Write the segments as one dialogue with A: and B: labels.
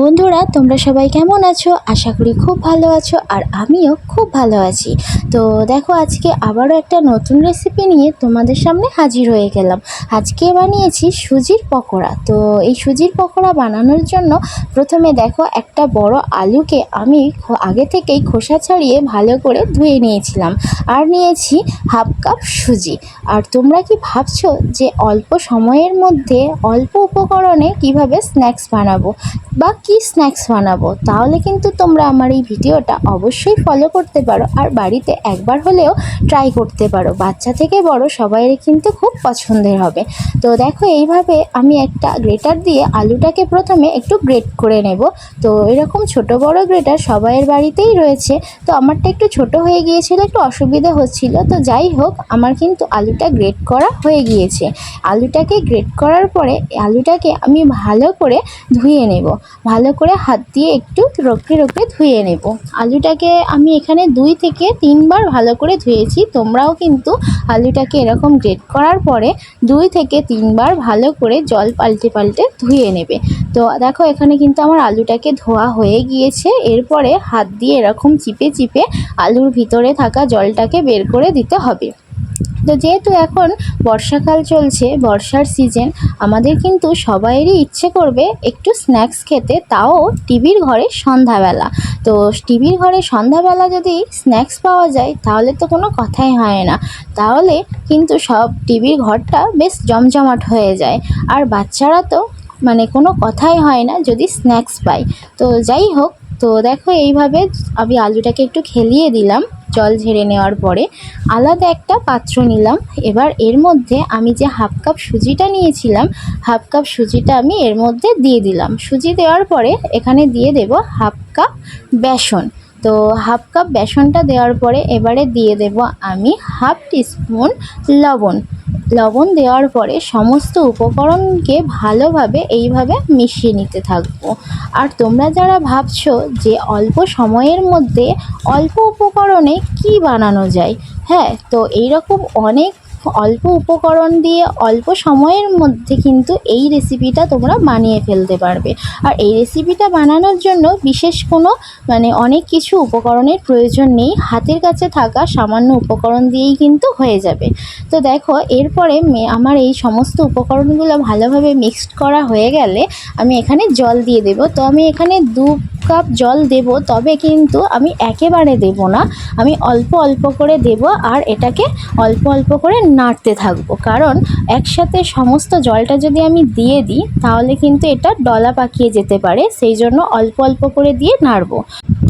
A: বন্ধুরা, তোমরা সবাই কেমন আছো? আশা করি খুব ভালো আছো আর আমিও খুব ভালো আছি। তো দেখো, আজকে আবারও একটা নতুন রেসিপি নিয়ে তোমাদের সামনে হাজির হয়ে গেলাম। আজকে বানিয়েছি সুজির পকোড়া। তো এই সুজির পকোড়া বানানোর জন্য প্রথমে দেখো, একটা বড় আলুকে আমি আগে থেকেই খোসা ছাড়িয়ে ভালো করে ধুয়ে নিয়েছিলাম। আর নিয়েছি হাফ কাপ সুজি। আর তোমরা কি ভাবছ যে অল্প সময়ের মধ্যে অল্প উপকরণে কীভাবে স্ন্যাক্স বানাবো? বা কি স্ন্যাক্স বানাবো? তাহলে কিন্তু তোমরা আমার এই ভিডিওটা অবশ্যই ফলো করতে পারো আর বাড়িতে একবার হলেও ট্রাই করতে পারো। বাচ্চা থেকে বড় সবাইয়ের কিন্তু খুব পছন্দের হবে। তো দেখো, এইভাবে আমি একটা গ্রেটার দিয়ে আলুটাকে প্রথমে একটু গ্রেট করে নেব। তো এরকম ছোট বড় গ্রেটার সবাইয়ের বাড়িতেই রয়েছে। তো আমারটা একটু ছোট হয়ে গিয়েছিল, একটু অসুবিধা হচ্ছিল। তো যাই হোক, আমার কিন্তু আলুটা গ্রেট করা হয়ে গিয়েছে। আলুটাকে গ্রেট করার পরে আলুটাকে আমি ভালো করে ধুয়ে নেব। ভালো করে হাত দিয়ে একটু রোকড়ে রোকড়ে ধুয়ে নেব। আলুটাকে আমি এখানে দুই থেকে তিনবার ভালো করে ধুয়েছি। তোমরাও কিন্তু আলুটাকে এরকম গ্রেট করার পরে দুই থেকে তিনবার ভালো করে জল পাল্টে পাল্টে ধুয়ে নেবে। তো দেখো, এখানে কিন্তু আমার আলুটাকে ধোয়া হয়ে গিয়েছে। এরপরে হাত দিয়ে এরকম চিপে চিপে আলুর ভিতরে থাকা জলটাকে বের করে দিতে হবে। তো যেহেতু এখন বর্ষাকাল চলছে, বর্ষার সিজন আমাদের কিন্তু সবাইয়েরই ইচ্ছে করবে একটু স্ন্যাক্স খেতে, তাও টিভির ঘরে সন্ধ্যাবেলা। তো টিভির ঘরে সন্ধ্যাবেলা যদি স্ন্যাক্স পাওয়া যায়, তাহলে তো কোনো কথাই হয় না। তাহলে কিন্তু সব টিভির ঘরটা বেশ জমজমাট হয়ে যায়। আর বাচ্চারা তো মানে কোনো কথাই হয় না যদি স্ন্যাক্স পায়। তো যাই হোক, তো দেখো এইভাবে আমি আলুটাকে একটু খেলিয়ে দিলাম। জল ঝেড়ে নেওয়ার পরে আলাদা একটা পাত্র নিলাম। এবার এর মধ্যে আমি যে হাফ কাপ সুজিটা নিয়েছিলাম, হাফ কাপ সুজিটা আমি এর মধ্যে দিয়ে দিলাম। সুজি দেওয়ার পরে এখানে দিয়ে দেব হাফ কাপ বেসন। তো হাফ কাপ বেসনটা দেওয়ার পরে এবারে দিয়ে দেব আমি হাফ টিস্পুন লবণ। লবণ দেওয়ার পরে সমস্ত উপকরণকে ভালোভাবে এইভাবে মিশিয়ে নিতে থাকব। আর তোমরা যারা ভাবছ যে অল্প সময়ের মধ্যে অল্প উপকরণে কি বানানো যায় হ্যাঁ তো এইরকম অনেক অল্প উপকরণ দিয়ে অল্প সময়ের মধ্যে কিন্তু এই রেসিপিটা তোমরা বানিয়ে ফেলতে পারবে। আর এই রেসিপিটা বানানোর জন্য বিশেষ কোনো মানে অনেক কিছু উপকরণের প্রয়োজন নেই। হাতের কাছে থাকা সামান্য উপকরণ দিয়েই কিন্তু হয়ে যাবে। তো দেখো, এরপরে আমার এই সমস্ত উপকরণগুলো ভালোভাবে মিক্সড করা হয়ে গেলে আমি এখানে জল দিয়ে দেব। তো আমি এখানে দু কাপ জল দেব, তবে কিন্তু আমি একেবারে দেব না। আমি অল্প অল্প করে দেব আর এটাকে অল্প অল্প করে নাড়তে থাকব। কারণ একসাথে সমস্ত জলটা যদি আমি দিয়ে দিই, তাহলে কিন্তু এটা ডলা পাকিয়ে যেতে পারে। সেই জন্য অল্প অল্প করে দিয়ে নাড়বো।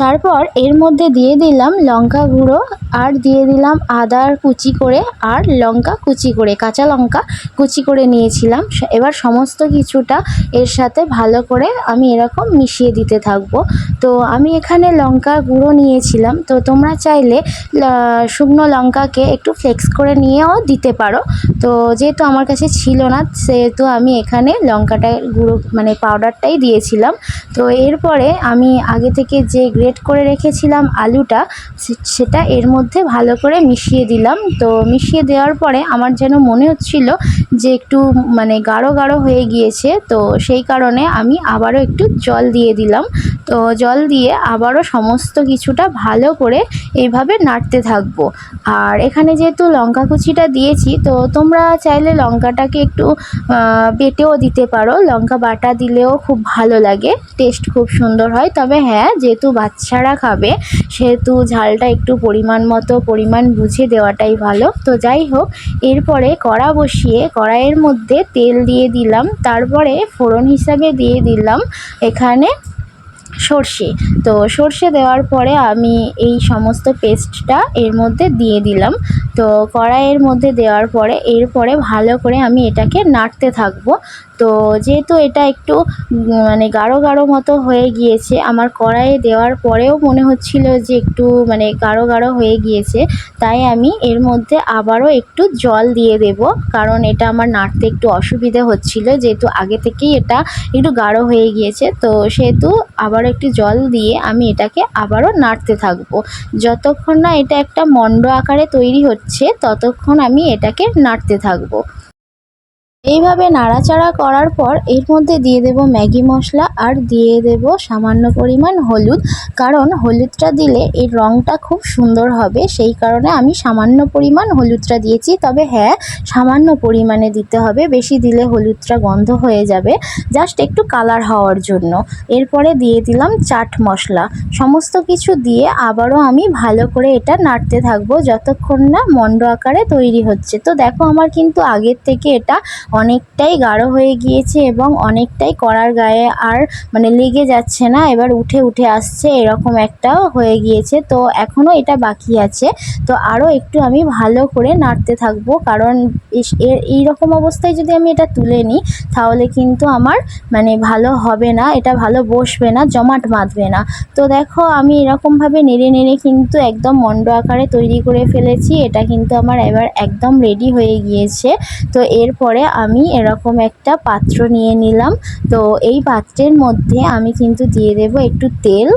A: তারপর এর মধ্যে দিয়ে দিলাম লঙ্কা গুঁড়ো আর দিয়ে দিলাম আদার কুচি করে, আর লঙ্কা কুচি করে, কাঁচা লঙ্কা কুচি করে নিয়েছিলাম। এবার সমস্ত কিছুটা এর সাথে ভালো করে আমি এরকম মিশিয়ে দিতে থাকব। তো আমি এখানে লঙ্কা গুঁড়ো নিয়েছিলাম। তো তোমরা চাইলে শুকনো লঙ্কাকে একটু ফ্লেক্স করে নিয়েও দিতে পারো। তো যেহেতু আমার কাছে ছিল না, সেহেতু আমি এখানে লঙ্কাটা গুঁড়ো মানে পাউডারটাই দিয়েছিলাম। তো এরপরে আমি আগে থেকে যে গ্রেট করে রেখেছিলাম আলুটা সেটা এর মধ্যে ভালো করে মিশিয়ে দিলাম। তো মিশিয়ে দেওয়ার পরে আমার যেন মনে হচ্ছিল যে একটু মানে গাঢ় গাঢ় হয়ে গিয়েছে, তো সেই কারণে আমি আবারও একটু জল দিয়ে দিলাম। তো জল দিয়ে আবারও সমস্ত কিছুটা ভালো করে এইভাবে নাড়তে থাকব। আর এখানে যেহেতু লঙ্কা কুচিটা দিয়েছি, তো তোমরা চাইলে লঙ্কাটাকে একটু বেটেও দিতে পারো। লঙ্কা বাটা দিলেও খুব ভালো লাগে, টেস্ট খুব সুন্দর হয়। তবে হ্যাঁ যেহেতু বাচ্চারা খাবে, সেহেতু ঝালটা একটু পরিমাণ মতো, পরিমাণ বুঝে দেওয়াটাই ভালো। তো যাই হোক, এরপরে কড়া বসিয়ে কড়াইয়ের মধ্যে তেল দিয়ে দিলাম, তারপরে ফোড়ন হিসাবে দিয়ে দিলাম এখানে সর্ষে। তো সর্ষে দেওয়ার পরে আমি এই সমস্ত পেস্টটা এর মধ্যে দিয়ে দিলাম। তো কড়াইয়ের মধ্যে দেওয়ার পরে এরপরে ভালো করে আমি এটাকে নাড়তে থাকব। তো যেহেতু এটা একটু মানে গাঢ় গাঢ় মতো হয়ে গিয়েছে, আমার কড়াইয়ে দেওয়ার পরেও মনে হচ্ছিল যে একটু মানে গাঢ় গাঢ় হয়ে গিয়েছে, তাই আমি এর মধ্যে আবারও একটু জল দিয়ে দেব। কারণ এটা আমার নাড়তে একটু অসুবিধে হচ্ছিল, যেহেতু আগে থেকেই এটা একটু গাঢ় হয়ে গিয়েছে। তো সেহেতু আবারও একটু জল দিয়ে আমি এটাকে আবারও নাড়তে থাকব। যতক্ষণ না এটা একটা মণ্ড আকারে তৈরি হচ্ছে, ততক্ষণ আমি এটাকে নাড়তে থাকব। এইভাবে নাড়াচাড়া করার পর এর মধ্যে দিয়ে দেব ম্যাগি মশলা আর দিয়ে দেব সামান্য পরিমাণ হলুদ। কারণ হলুদটা দিলে এর রঙটা খুব সুন্দর হবে। সেই কারণে আমি সামান্য পরিমাণ হলুদটা দিয়েছি। তবে হ্যাঁ সামান্য পরিমাণে দিতে হবে। বেশি দিলে হলুদটা গন্ধ হয়ে যাবে। জাস্ট একটু কালার হওয়ার জন্য। এরপরে দিয়ে দিলাম চাট মশলা। সমস্ত কিছু দিয়ে আবারও আমি ভালো করে এটা নাড়তে থাকব। যতক্ষণ না মণ্ড আকারে তৈরি হচ্ছে। তো দেখো, আমার কিন্তু আগের থেকে এটা অনেকটাই গাঢ় হয়ে গিয়েছে এবং অনেকটাই কড়ার গায়ে আর মানে লেগে যাচ্ছে না। এবার উঠে উঠে আসছে, এরকম একটা হয়ে গিয়েছে। তো এখনও এটা বাকি আছে। তো আরও একটু আমি ভালো করে নাড়তে থাকব কারণ এই রকম অবস্থায় যদি আমি এটা তুলে নিই, তাহলে কিন্তু আমার মানে ভালো হবে না, এটা ভালো বসবে না, জমাট বাঁধবে না। তো দেখো, আমি এরকমভাবে নেড়ে নেড়ে কিন্তু একদম মণ্ড আকারে তৈরি করে ফেলেছি। এটা কিন্তু আমার এবার একদম রেডি হয়ে গিয়েছে। তো এরপরে আমি এরকম একটা পাত্র নিয়ে নিলাম। তো এই পাত্রের মধ্যে আমি কিন্তু দিয়ে দেব একটু তেল।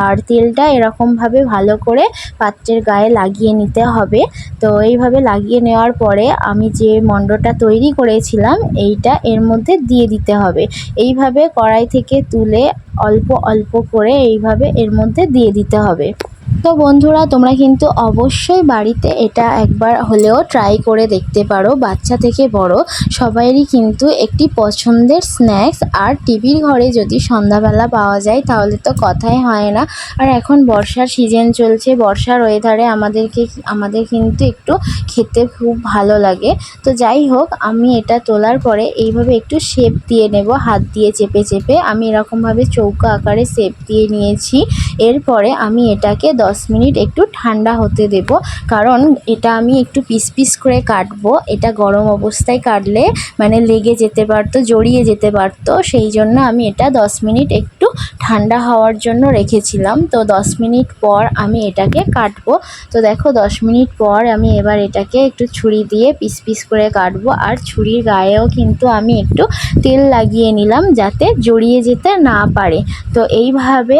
A: আর তেলটা এরকমভাবে ভালো করে পাত্রের গায়ে লাগিয়ে নিতে হবে। তো এইভাবে লাগিয়ে নেওয়ার পরে আমি যে মণ্ডটা তৈরি করেছিলাম, এইটা এর মধ্যে দিয়ে দিতে হবে। এইভাবে কড়াই থেকে তুলে অল্প অল্প করে এইভাবে এর মধ্যে দিয়ে দিতে হবে। তো বন্ধুরা, তোমরা কিন্তু অবশ্যই বাড়িতে এটা একবার হলেও ট্রাই করে দেখতে পারো। বাচ্চা থেকে বড় সবাইরই কিন্তু একটি পছন্দের স্ন্যাক্স আর টিভির ঘরে যদি সন্ধ্যাবেলা পাওয়া যায়, তাহলে তো কথাই হয় না। আর এখন বর্ষার সিজন চলছে, বর্ষার ওয়েদারে আমাদেরকে, আমাদের কিন্তু একটু খেতে খুব ভালো লাগে। তো যাই হোক, আমি এটা তোলার পরে এইভাবে একটু শেপ দিয়ে নেব, হাত দিয়ে চেপে চেপে। আমি এরকমভাবে চৌকা আকারে শেপ দিয়ে নিয়েছি। এরপরে আমি এটাকে দশ মিনিট একটু ঠান্ডা হতে দেব। কারণ এটা আমি একটু পিস পিস করে কাটবো। এটা গরম অবস্থায় কাটলে মানে লেগে যেতে পারতো, জড়িয়ে যেতে পারতো। সেই জন্য আমি এটা দশ মিনিট একটু ঠান্ডা হওয়ার জন্য রেখেছিলাম। তো দশ মিনিট পর আমি এটাকে কাটবো। তো দেখো দশ মিনিট পর আমি এবার এটাকে একটু ছুরি দিয়ে পিস পিস করে কাটবো। আর ছুরির গায়েও কিন্তু আমি একটু তেল লাগিয়ে নিলাম যাতে জড়িয়ে যেতে না পারে। তো এইভাবে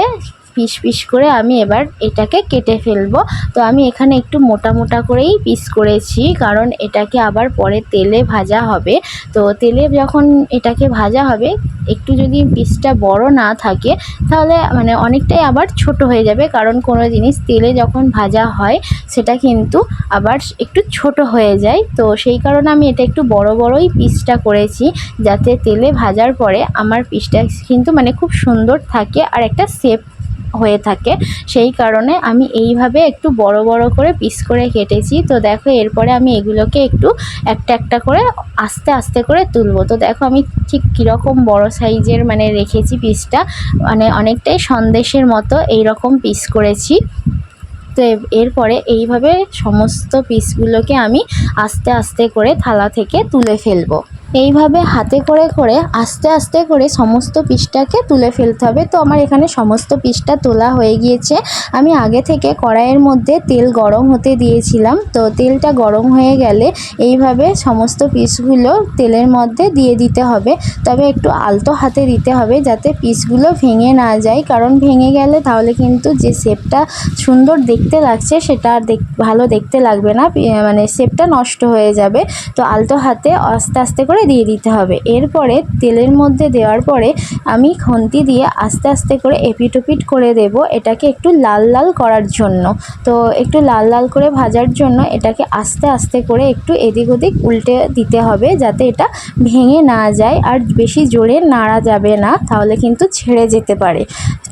A: পিস পিস করে আমি এবার এটাকে কেটে ফেলব। তো আমি এখানে একটু মোটা মোটা করেই পিস করেছি, কারণ এটাকে আবার পরে তেলে ভাজা হবে। তো তেলে যখন এটাকে ভাজা হবে, একটু যদি পিসটা বড় না থাকে, তাহলে মানে অনেকটাই আবার ছোট হয়ে যাবে, কারণ কোনো জিনিস তেলে যখন ভাজা হয়, সেটা কিন্তু আবার একটু ছোট হয়ে যায়। তো সেই কারণে আমি এটা একটু বড় বড়ই পিসটা করেছি, যাতে তেলে ভাজার পরে আমার পিসটা কিন্তু মানে খুব সুন্দর থাকে, আর একটা সেপ হয়ে থাকে। সেই কারণে আমি এইভাবে একটু বড় বড় করে পিস করে কেটেছি। তো দেখো, এরপরে আমি এগুলোকে একটু একটা একটা করে আস্তে আস্তে করে তুলবো। তো দেখো, আমি ঠিক কীরকম বড় সাইজের মানে রেখেছি পিসটা মানে অনেকটাই সন্দেশের মতো এই রকম পিস করেছি। তো এরপরে এইভাবে সমস্ত পিসগুলোকে আমি আস্তে আস্তে করে থালা থেকে তুলে ফেলব। এইভাবে হাতে করে করে, আস্তে আস্তে করে সমস্ত পিসটাকে তুলে ফেলতে হবে। তো আমার এখানে সমস্ত পিসটা তোলা হয়ে গিয়েছে। আমি আগে থেকে কড়াইয়ের মধ্যে তেল গরম হতে দিয়েছিলাম। তো তেলটা গরম হয়ে গেলে এইভাবে সমস্ত পিসগুলো তেলের মধ্যে দিয়ে দিতে হবে। তবে একটু আলতো হাতে দিতে হবে যাতে পিসগুলো ভেঙে না যায়। কারণ ভেঙে গেলে তাহলে কিন্তু যে শেপটা সুন্দর দেখতে লাগছে, সেটা আর ভালো দেখতে লাগবে না। মানে শেপটা নষ্ট হয়ে যাবে। তো আলতো হাতে আস্তে আস্তে করে দিয়ে দিতে হবে। এরপরে তেলের মধ্যে দেওয়ার পরে আমি খন্তি দিয়ে আস্তে আস্তে করে এপিটোপিট করে দেব এটাকে একটু লাল লাল করার জন্য। তো একটু লাল লাল করে ভাজার জন্য এটাকে আস্তে আস্তে করে একটু এদিক ওদিক উল্টে দিতে হবে যাতে এটা ভেঙে না যায় আর বেশি জোরে নাড়া যাবে না, তাহলে কিন্তু ছেড়ে যেতে পারে।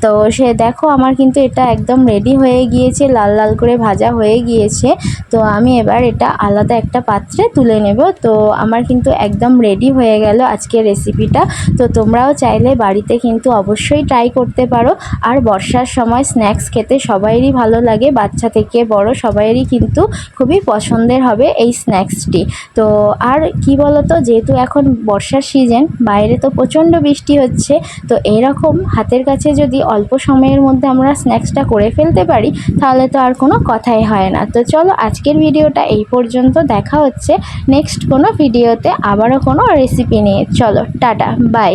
A: তো সে দেখো আমার কিন্তু এটা একদম রেডি হয়ে গিয়েছে, লাল লাল করে ভাজা হয়ে গিয়েছে। তো আমি এবার এটা আলাদা একটা পাত্রে তুলে নেব। তো আমার কিন্তু একদম রেডি হয়ে গেল আজকের রেসিপিটা তো তোমরাও চাইলে বাড়িতে কিন্তু অবশ্যই ট্রাই করতে পারো। আর বর্ষার সময় স্ন্যাক্স খেতে সবাইরই ভালো লাগে। বাচ্চা থেকে বড় সবাইয়েরই কিন্তু খুবই পছন্দের হবে এই স্ন্যাক্সটি তো আর কি বলতো, যেহেতু এখন বর্ষার সিজন বাইরে তো প্রচণ্ড বৃষ্টি হচ্ছে, তো এরকম হাতের কাছে যদি অল্প সময়ের মধ্যে আমরা স্ন্যাক্সটা করে ফেলতে পারি, তাহলে তো আর কোনো কথাই হয় না। তো চলো আজকের ভিডিওটা এই পর্যন্ত। দেখা হচ্ছে নেক্সট কোনো ভিডিওতে আবারও কোনো রেসিপি নিয়ে চলো টাটা বাই